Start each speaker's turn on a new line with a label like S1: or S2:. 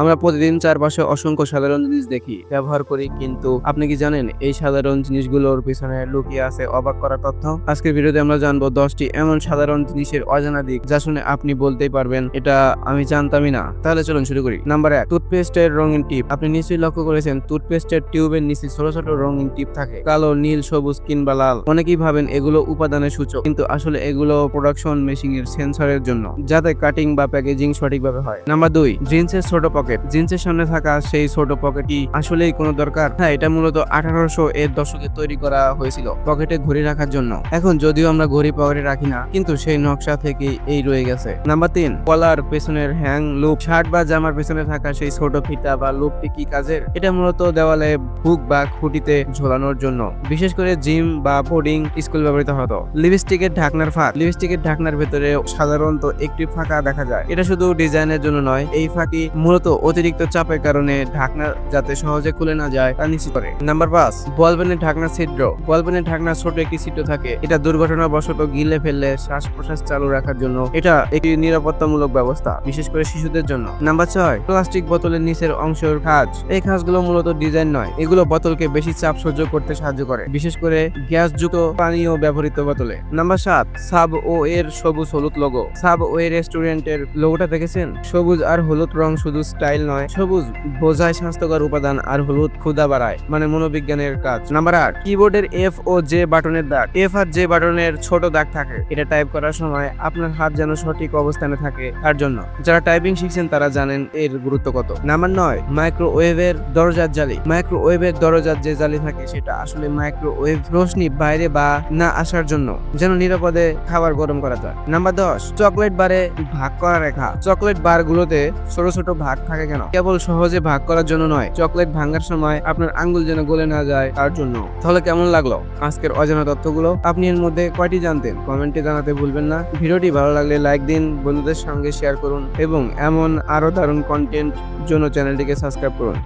S1: আমরা প্রতিদিন চারপাশে অসংখ্য সাধারণ জিনিস দেখি, ব্যবহার করি, কিন্তু আপনি কি জানেন এই সাধারণ জিনিসগুলোর পিছনে লুকিয়ে আছে অবাক করা তথ্য? আজকের ভিডিওতে আমরা জানব দশটি এমন সাধারণ জিনিসের অজানা দিক যা শুনে আপনি বলতেই পারবেন, এটা আমি জানতামই না। তাহলে চলুন শুরু করি। নাম্বার এক, টুথপেস্টের রঙিন টিপ। আপনি নিশ্চয়ই লক্ষ্য করেছেন, টুথপেস্টের টিউবের নিচে ছোট ছোট রঙিন টিপ থাকে, কালো, নীল, সবুজ কিংবা লাল। অনেকেই ভাবেন এগুলো উপাদানের সূচক, কিন্তু আসলে এগুলো প্রোডাকশন মেশিং এর সেন্সরের জন্য, যাতে কাটিং বা প্যাকেজিং সঠিকভাবে হয়। নাম্বার দুই, জিন্সের ছোট পকেট। জিন্সের সামনে থাকা সেই ছোট পকেটই আসলেই কোনো দরকার। হ্যাঁ এটা মূলত আঠারোশো এর দশকে তৈরি করা হয়েছিল পকেটে ঘড়ি রাখার জন্য। এখন যদিও আমরা ঘড়ি পকেটে রাখি না, কিন্তু সেই নকশা থেকে এই রয়ে গেছে। নাম্বার তিন, কলার পেছনের হ্যাং লুপ শার্ট বা জামার পেছনে থাকা সেই ছোট ফিতা বা লুপটি কি কাজের? এটা মূলত দেওয়ালে হুক বা খুঁটিতে ঝোলানোর জন্য। বিশেষ করে জিম বা বোর্ডিং স্কুল ব্যবহৃত হতো। লিপস্টিকের ঢাকনার ফাঁক। লিপস্টিকের ঢাকনার ভেতরে সাধারণত একটি ফাঁকা দেখা যায়। এটা শুধু ডিজাইনের জন্য নয়, এই ফাঁকি মূলত অতিরিক্ত চাপের কারণে ঢাকনা যাতে সহজে খুলে না যায়, তা নিশ্চিত করে। নাম্বার পাঁচ বলবেনের ঢাকনা ছিদ্র। বলবেনের ঢাকনা ছোট একটি ছিদ্র থাকে। এটা দুর্ঘটনা দুর্ঘটনাবশত গিলে ফেললে শ্বাস প্রশ্বাস চালু রাখার জন্য এটা একটি নিরাপত্তামূলক ব্যবস্থা, বিশেষ করে শিশুদের জন্য। নাম্বার ছয়, প্লাস্টিক বোতলের নিচের অংশের খাঁজ এই খাঁজগুলো মূলত ডিজাইন নয়, এগুলো বোতলকে বেশি চাপ সহ্য করতে সাহায্য করে, বিশেষ করে গ্যাস গ্যাসযুক্ত পানীয় ব্যবহৃত বোতলে। নাম্বার সাত সাব ও এর সবুজ হলুদ লোগো সাব ও এর রেস্টুরেন্টের লোগোটা দেখেছেন? সবুজ আর হলুদ রং শুধু স্টাইল নয়। সবুজ বোঝায় স্বাস্থ্যকর উপাদান আর হলুদ ক্ষুদা বাড়ায় মানে মনোবিজ্ঞানের কাজ। নাম্বার আট কিবোর্ডের এফ ও জে বাটনের দাগ। এফ আর জে বাটনের ছোট দাগ থাকে। এটা টাইপ করার সময় আপনার হাত যেন সঠিক অবস্থানে থাকে তার জন্য। যারা টাইপিং শিখছেন তারা জানেন এর গুরুত্ব কত। নাম্বার নয় মাইক্রোওয়েভের দরজার জালি। মাইক্রোওয়েভের দরজার যে জালি থাকে সেটা আসলে মাইক্রোওয়েভ রোশনি বাইরে বা না আসার জন্য, যেন নিরাপদে খাবার গরম করা যায়। নাম্বার দশ চকলেট বারে ভাগ করা রেখা। চকলেট বার গুলোতে ছোট ছোট ভাগ থাকে কেন? কেবল সহজে ভাগ করার জন্য নয়, চকলেট ভাঙার সময় আপনার আঙ্গুল যেন গলে না যায় তার জন্য। তাহলে কেমন লাগল আজকের অজানা তথ্যগুলো? আপনি এর মধ্যে কয়টি জানতেন? কমেন্টে জানাতে ভুলবেন না। ভিডিওটি ভালো লাগলে লাইক দিন, বন্ধুদের সঙ্গে শেয়ার করুন এবং এমন আরও দারুণ কন্টেন্ট জন্য চ্যানেলটিকে সাবস্ক্রাইব করুন।